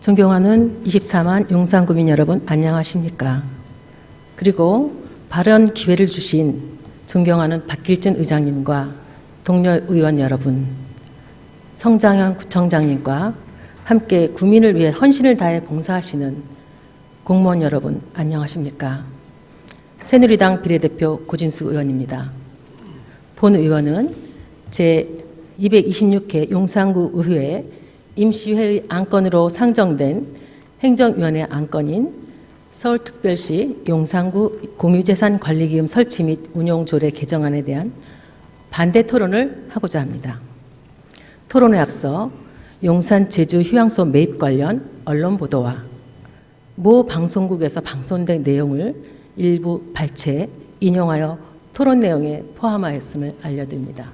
존경하는 24만 용산구민 여러분 안녕하십니까? 그리고 발언 기회를 주신 존경하는 박길진 의장님과 동료 의원 여러분, 성장현 구청장님과 함께 구민을 위해 헌신을 다해 봉사하시는 공무원 여러분 안녕하십니까? 새누리당 비례대표 고진수 의원입니다. 본 의원은 제 226회 용산구 의회 임시회의 안건으로 상정된 행정위원회 안건인 서울특별시 용산구 공유재산관리기금 설치 및 운용조례 개정안에 대한 반대 토론을 하고자 합니다. 토론에 앞서 용산 제주 휴양소 매입 관련 언론 보도와 모 방송국에서 방송된 내용을 일부 발췌, 인용하여 토론 내용에 포함하였음을 알려드립니다.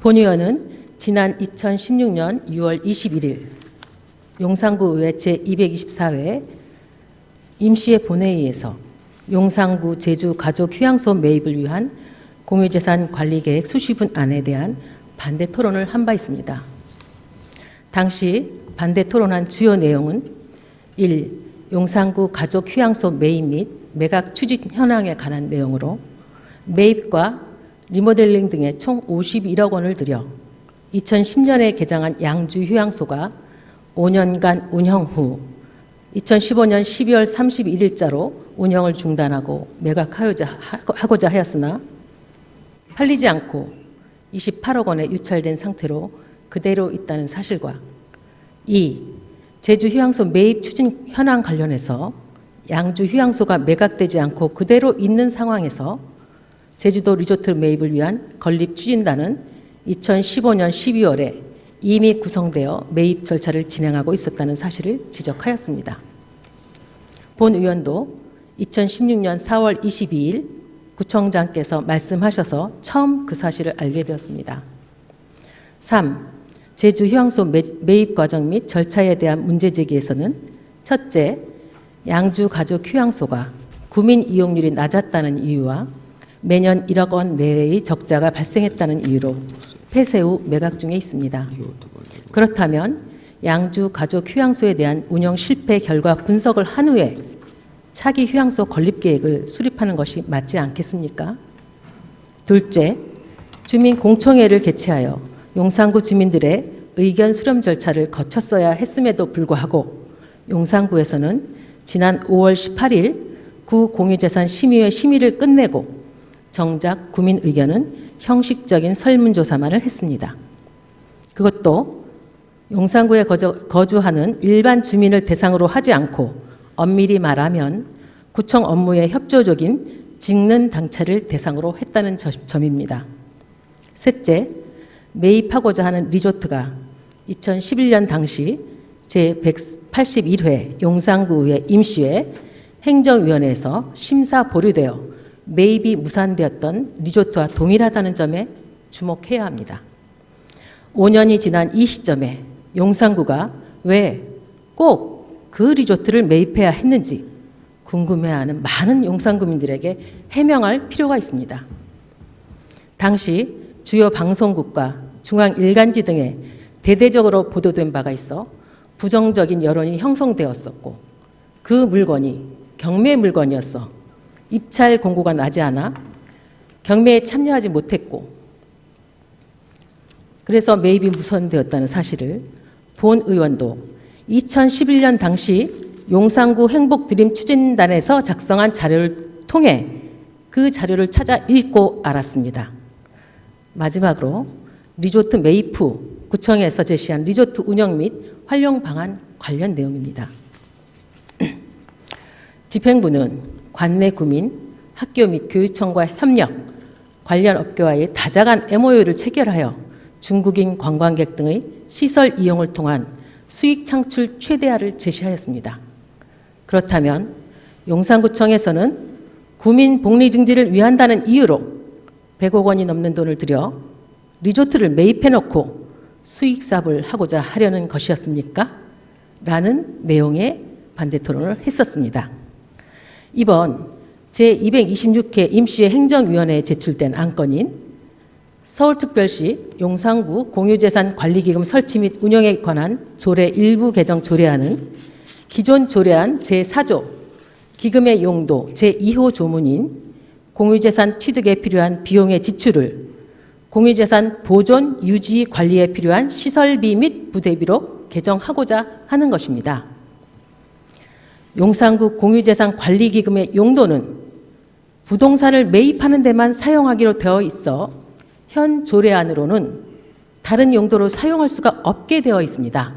본 의원은 지난 2016년 6월 21일 용산구 의회 제224회 임시회 본회의에서 용산구 제주 가족 휴양소 매입을 위한 공유재산 관리 계획 수시분 안에 대한 반대 토론을 한 바 있습니다. 당시 반대 토론한 주요 내용은 1. 용산구 가족 휴양소 매입 및 매각 추진 현황에 관한 내용으로 매입과 리모델링 등에 총 51억 원을 들여 2010년에 개장한 양주 휴양소가 5년간 운영 후 2015년 12월 31일자로 운영을 중단하고 매각하고자 하고자 하였으나 팔리지 않고 28억 원에 유찰된 상태로 그대로 있다는 사실과 2. 제주 휴양소 매입 추진 현황 관련해서 양주 휴양소가 매각되지 않고 그대로 있는 상황에서 제주도 리조트 매입을 위한 건립 추진단은 2015년 12월에 이미 구성되어 매입 절차를 진행하고 있었다는 사실을 지적하였습니다. 본 의원도 2016년 4월 22일 구청장께서 말씀하셔서 처음 그 사실을 알게 되었습니다. 3. 제주 휴양소 매입 과정 및 절차에 대한 문제 제기에서는 첫째, 양주 가족 휴양소가 구민 이용률이 낮았다는 이유와 매년 1억 원 내외의 적자가 발생했다는 이유로 폐쇄 후 매각 중에 있습니다. 그렇다면 양주 가족 휴양소에 대한 운영 실패 결과 분석을 한 후에 차기 휴양소 건립 계획을 수립하는 것이 맞지 않겠습니까? 둘째, 주민 공청회를 개최하여 용산구 주민들의 의견 수렴 절차를 거쳤어야 했음에도 불구하고 용산구에서는 지난 5월 18일 구 공유재산 심의회 심의를 끝내고 정작 구민 의견은 형식적인 설문조사만을 했습니다. 그것도 용산구에 거주, 하는 일반 주민을 대상으로 하지 않고 엄밀히 말하면 구청 업무에 협조적인 직능 당체를 대상으로 했다는 점입니다. 셋째, 매입하고자 하는 리조트가 2011년 당시 제181회 용산구의 임시회 행정위원회에서 심사 보류되어 매입이 무산되었던 리조트와 동일하다는 점에 주목해야 합니다. 5년이 지난 이 시점에 용산구가 왜 꼭 그 리조트를 매입해야 했는지 궁금해하는 많은 용산구민들에게 해명할 필요가 있습니다. 당시 주요 방송국과 중앙 일간지 등에 대대적으로 보도된 바가 있어 부정적인 여론이 형성되었었고 그 물건이 경매 물건이었어 입찰 공고가 나지 않아 경매에 참여하지 못했고 그래서 매입이 무선되었다는 사실을 본 의원도 2011년 당시 용산구 행복드림 추진단에서 작성한 자료를 통해 그 자료를 찾아 읽고 알았습니다. 마지막으로 리조트 매입 후 구청에서 제시한 리조트 운영 및 활용 방안 관련 내용입니다. 집행부는 관내 구민, 학교 및 교육청과 협력, 관련 업계와의 다자간 MOU를 체결하여 중국인 관광객 등의 시설 이용을 통한 수익 창출 최대화를 제시하였습니다. 그렇다면 용산구청에서는 구민 복리 증진을 위한다는 이유로 100억 원이 넘는 돈을 들여 리조트를 매입해 놓고 수익 사업을 하고자 하려는 것이었습니까? 라는 내용의 반대 토론을 했었습니다. 이번 제226회 임시회 행정위원회에 제출된 안건인 서울특별시 용산구 공유재산 관리기금 설치 및 운영에 관한 조례 일부 개정 조례안은 기존 조례안 제4조 기금의 용도 제2호 조문인 공유재산 취득에 필요한 비용의 지출을 공유재산 보존, 유지, 관리에 필요한 시설비 및 부대비로 개정하고자 하는 것입니다. 용산구 공유재산 관리기금의 용도는 부동산을 매입하는 데만 사용하기로 되어 있어 현 조례안으로는 다른 용도로 사용할 수가 없게 되어 있습니다.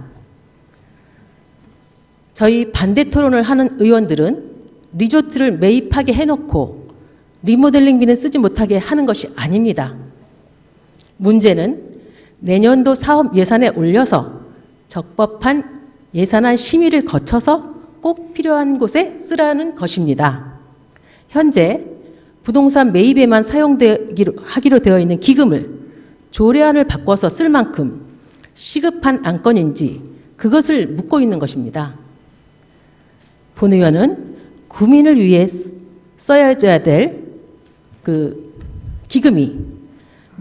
저희 반대 토론을 하는 의원들은 리조트를 매입하게 해놓고 리모델링비는 쓰지 못하게 하는 것이 아닙니다. 문제는 내년도 사업 예산에 올려서 적법한 예산안 심의를 거쳐서 꼭 필요한 곳에 쓰라는 것입니다. 현재 부동산 매입에만 사용되기로 하기로 되어 있는 기금을 조례안을 바꿔서 쓸 만큼 시급한 안건인지 그것을 묻고 있는 것입니다. 본 의원은 구민을 위해 써야져야 될 그 기금이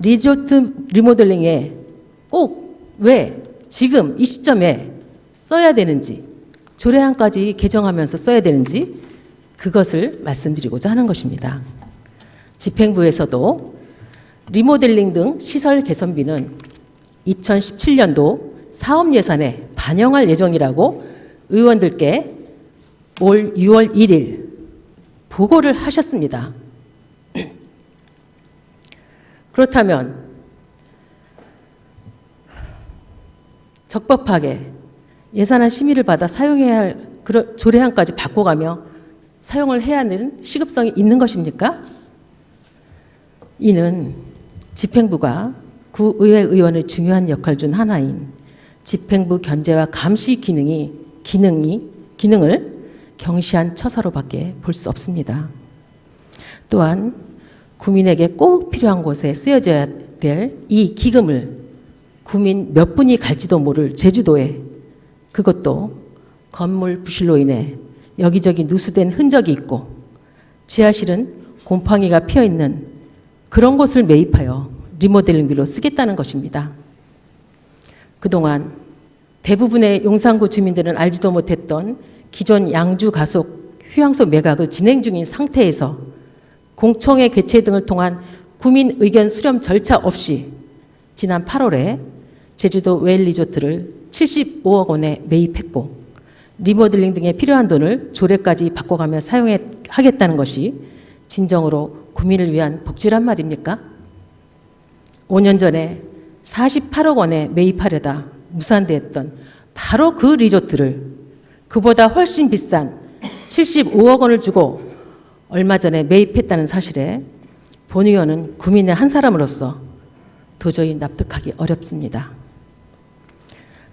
리조트 리모델링에 꼭 왜 지금 이 시점에 써야 되는지 조례안까지 개정하면서 써야 되는지 그것을 말씀드리고자 하는 것입니다. 집행부에서도 리모델링 등 시설 개선비는 2017년도 사업 예산에 반영할 예정이라고 의원들께 올 6월 1일 보고를 하셨습니다. 그렇다면 적법하게 예산안 심의를 받아 사용해야 할 조례안까지 바꿔가며 사용을 해야 하는 시급성이 있는 것입니까? 이는 집행부가 구의회 의원의 중요한 역할 중 하나인 집행부 견제와 감시 기능이 기능이 기능을 경시한 처사로밖에 볼 수 없습니다. 또한 구민에게 꼭 필요한 곳에 쓰여져야 될 이 기금을 구민 몇 분이 갈지도 모를 제주도에 그것도 건물 부실로 인해 여기저기 누수된 흔적이 있고 지하실은 곰팡이가 피어 있는 그런 곳을 매입하여 리모델링비로 쓰겠다는 것입니다. 그동안 대부분의 용산구 주민들은 알지도 못했던 기존 양주 가속 휴양소 매각을 진행 중인 상태에서 공청회 개최 등을 통한 구민 의견 수렴 절차 없이 지난 8월에 제주도 웰 리조트를 75억 원에 매입했고 리모델링 등에 필요한 돈을 조례까지 바꿔가며 사용하겠다는 것이 진정으로 구민을 위한 복지란 말입니까? 5년 전에 48억 원에 매입하려다 무산됐던 바로 그 리조트를 그보다 훨씬 비싼 75억 원을 주고 얼마 전에 매입했다는 사실에 본 의원은 구민의 한 사람으로서 도저히 납득하기 어렵습니다.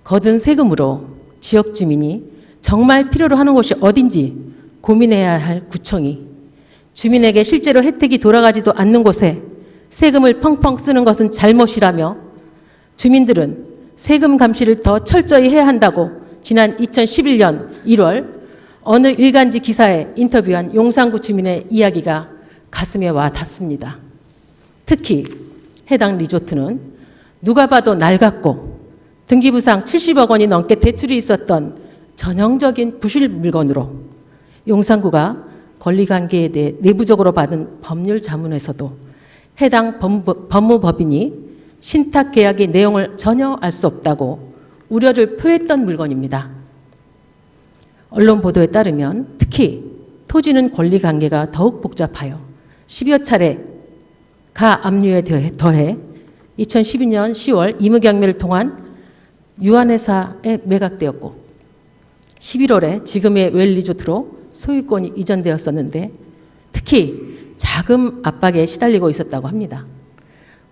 거둔 세금으로 지역 주민이 정말 필요로 하는 곳이 어딘지 고민해야 할 구청이 주민에게 실제로 혜택이 돌아가지도 않는 곳에 세금을 펑펑 쓰는 것은 잘못이라며 주민들은 세금 감시를 더 철저히 해야 한다고 지난 2011년 1월 어느 일간지 기사에 인터뷰한 용산구 주민의 이야기가 가슴에 와 닿습니다. 특히 해당 리조트는 누가 봐도 낡았고 등기부상 70억 원이 넘게 대출이 있었던 전형적인 부실 물건으로 용산구가 권리관계에 대해 내부적으로 받은 법률 자문에서도 해당 법무, 법무법인이 신탁 계약의 내용을 전혀 알 수 없다고 우려를 표했던 물건입니다. 언론 보도에 따르면 특히 토지는 권리 관계가 더욱 복잡하여 10여 차례 가 압류에 더해 2012년 10월 임의경매를 통한 유한회사에 매각되었고 11월에 지금의 웰리조트로 소유권이 이전되었었는데 특히 자금 압박에 시달리고 있었다고 합니다.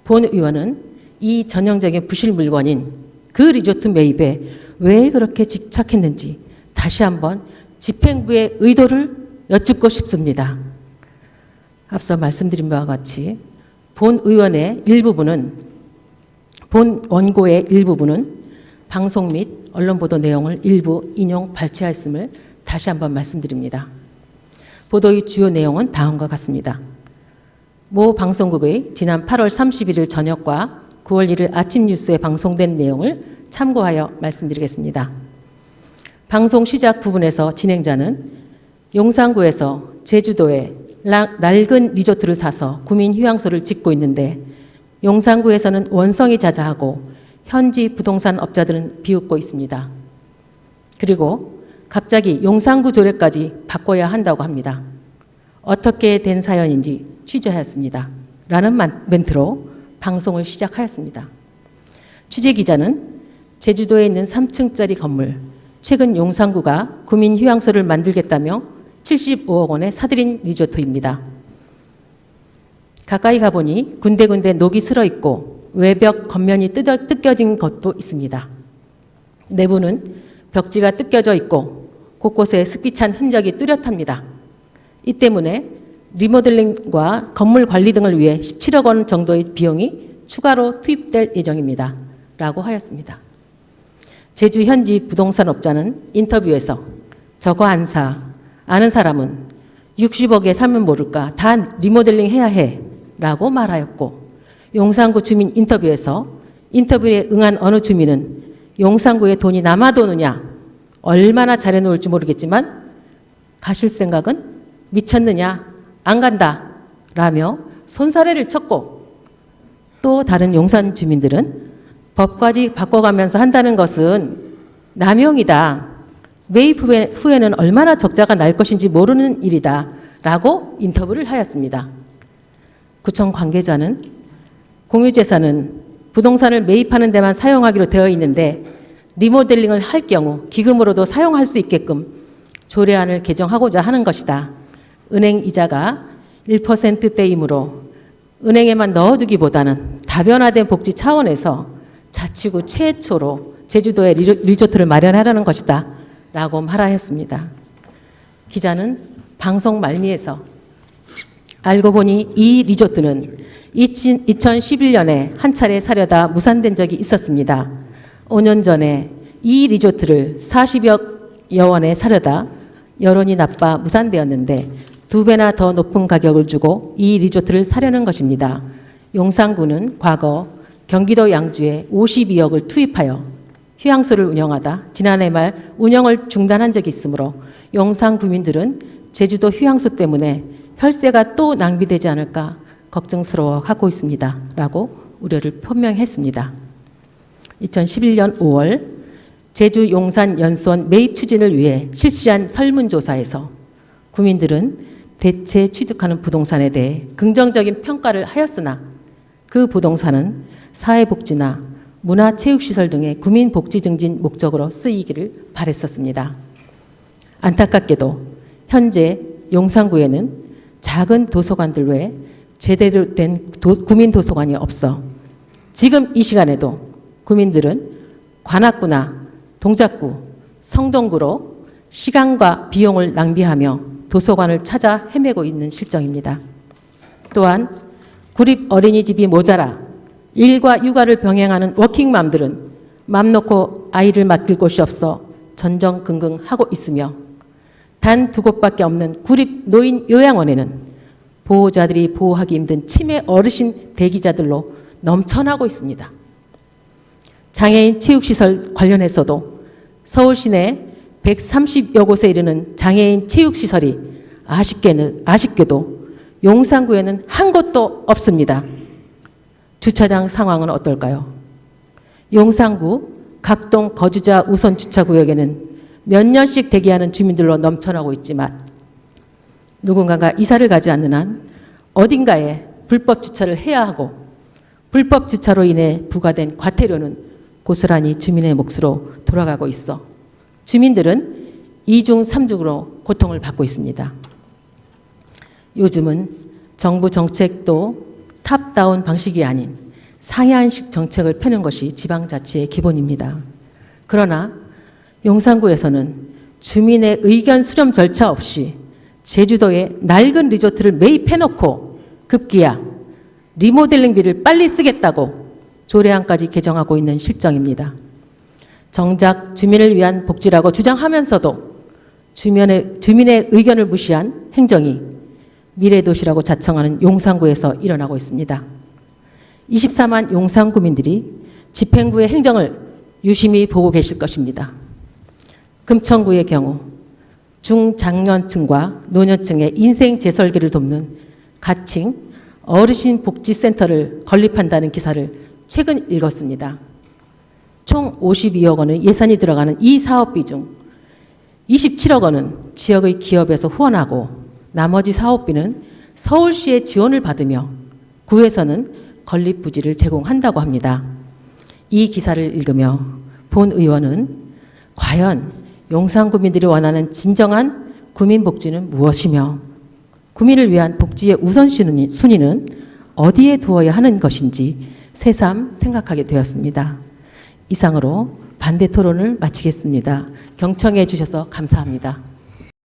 본 의원은 이 전형적인 부실 물건인 그 리조트 매입에 왜 그렇게 집착했는지 다시 한번 집행부의 의도를 여쭙고 싶습니다. 앞서 말씀드린 바와 같이 본 의원의 일부분은 본 원고의 일부분은 방송 및 언론 보도 내용을 일부 인용 발췌하였음을 다시 한번 말씀드립니다. 보도의 주요 내용은 다음과 같습니다. 모 방송국의 지난 8월 31일 저녁과 9월 1일 아침 뉴스에 방송된 내용을 참고하여 말씀드리겠습니다. 방송 시작 부분에서 진행자는 용산구에서 제주도에 라- 낡은 리조트를 사서 구민 휴양소를 짓고 있는데 용산구에서는 원성이 자자하고 현지 부동산 업자들은 비웃고 있습니다. 그리고 갑자기 용산구 조례까지 바꿔야 한다고 합니다. 어떻게 된 사연인지 취재하였습니다. 라는 만- 멘트로 방송을 시작하였습니다. 취재 기자는 제주도에 있는 3층짜리 건물, 최근 용산구가 구민 휴양소를 만들겠다며 75억 원에 사들인 리조트입니다. 가까이 가보니 군데군데 녹이 슬어 있고 외벽 겉면이 뜯어, 뜯겨진 것도 있습니다. 내부는 벽지가 뜯겨져 있고 곳곳에 습기 찬 흔적이 뚜렷합니다. 이 때문에 리모델링과 건물 관리 등을 위해 17억 원 정도의 비용이 추가로 투입될 예정입니다. 라고 하였습니다. 제주 현지 부동산 업자는 인터뷰에서 저거 안 사. 아는 사람은 60억에 사면 모를까. 다 리모델링 해야 해. 라고 말하였고 용산구 주민 인터뷰에서 인터뷰에 응한 어느 주민은 용산구에 돈이 남아도느냐 얼마나 잘해놓을지 모르겠지만 가실 생각은 미쳤느냐 안 간다 라며 손사래를 쳤고 또 다른 용산 주민들은 법까지 바꿔가면서 한다는 것은 남용이다. 매입 후에, 후에는 얼마나 적자가 날 것인지 모르는 일이다. 라고 인터뷰를 하였습니다. 구청 관계자는 공유재산은 부동산을 매입하는 데만 사용하기로 되어 있는데 리모델링을 할 경우 기금으로도 사용할 수 있게끔 조례안을 개정하고자 하는 것이다. 은행 이자가 1%대이므로 은행에만 넣어두기보다는 다변화된 복지 차원에서 자치구 최초로 제주도에 리조- 리조트를 마련하라는 것이다. 라고 말하였습니다. 기자는 방송 말미에서 알고 보니 이 리조트는 2011년에 한 차례 사려다 무산된 적이 있었습니다. 5년 전에 이 리조트를 40여 원에 사려다 여론이 나빠 무산되었는데 두 배나 더 높은 가격을 주고 이 리조트를 사려는 것입니다. 용산구는 과거 경기도 양주에 52억을 투입하여 휴양소를 운영하다 지난해 말 운영을 중단한 적이 있으므로 용산 구민들은 제주도 휴양소 때문에 혈세가 또 낭비되지 않을까 걱정스러워하고 있습니다. 라고 우려를 표명했습니다. 2011년 5월 제주 용산 연수원 매입 추진을 위해 실시한 설문조사에서 구민들은 대체 취득하는 부동산에 대해 긍정적인 평가를 하였으나 그 부동산은 사회복지나 문화체육시설 등의 구민복지 증진 목적으로 쓰이기를 바랬었습니다. 안타깝게도 현재 용산구에는 작은 도서관들 외에 제대로 된 도- 구민 도서관이 없어 지금 이 시간에도 구민들은 관악구나 동작구, 성동구로 시간과 비용을 낭비하며 도서관을 찾아 헤매고 있는 실정입니다. 또한 구립 어린이집이 모자라 일과 육아를 병행하는 워킹맘들은 맘 놓고 아이를 맡길 곳이 없어 전전긍긍하고 있으며 단 두 곳밖에 없는 구립 노인 요양원에는 보호자들이 보호하기 힘든 치매 어르신 대기자들로 넘쳐나고 있습니다. 장애인 체육시설 관련해서도 서울 시내 130여 곳에 이르는 장애인 체육시설이 아쉽게는, 아쉽게도 용산구에는 한 곳도 없습니다. 주차장 상황은 어떨까요? 용산구 각동 거주자 우선 주차구역에는 몇 년씩 대기하는 주민들로 넘쳐나고 있지만 누군가가 이사를 가지 않는 한 어딘가에 불법 주차를 해야 하고 불법 주차로 인해 부과된 과태료는 고스란히 주민의 몫으로 돌아가고 있어 주민들은 이중 삼중으로 고통을 받고 있습니다. 요즘은 정부 정책도 탑다운 방식이 아닌 상향식 정책을 펴는 것이 지방자치의 기본입니다. 그러나 용산구에서는 주민의 의견 수렴 절차 없이 제주도에 낡은 리조트를 매입해놓고 급기야 리모델링비를 빨리 쓰겠다고 조례안까지 개정하고 있는 실정입니다. 정작 주민을 위한 복지라고 주장하면서도 주민의, 주민의 의견을 무시한 행정이 미래도시라고 자청하는 용산구에서 일어나고 있습니다. 24만 용산구민들이 집행부의 행정을 유심히 보고 계실 것입니다. 금천구의 경우 중장년층과 노년층의 인생 재설계를 돕는 가칭 어르신 복지센터를 건립한다는 기사를 최근 읽었습니다. 총 52억 원의 예산이 들어가는 이 사업비 중 27억 원은 지역의 기업에서 후원하고 나머지 사업비는 서울시의 지원을 받으며 구에서는 건립 부지를 제공한다고 합니다. 이 기사를 읽으며 본 의원은 과연 용산 구민들이 원하는 진정한 구민 복지는 무엇이며 구민을 위한 복지의 우선순위- 순위는 어디에 두어야 하는 것인지 새삼 생각하게 되었습니다. 이상으로 반대 토론을 마치겠습니다. 경청해 주셔서 감사합니다.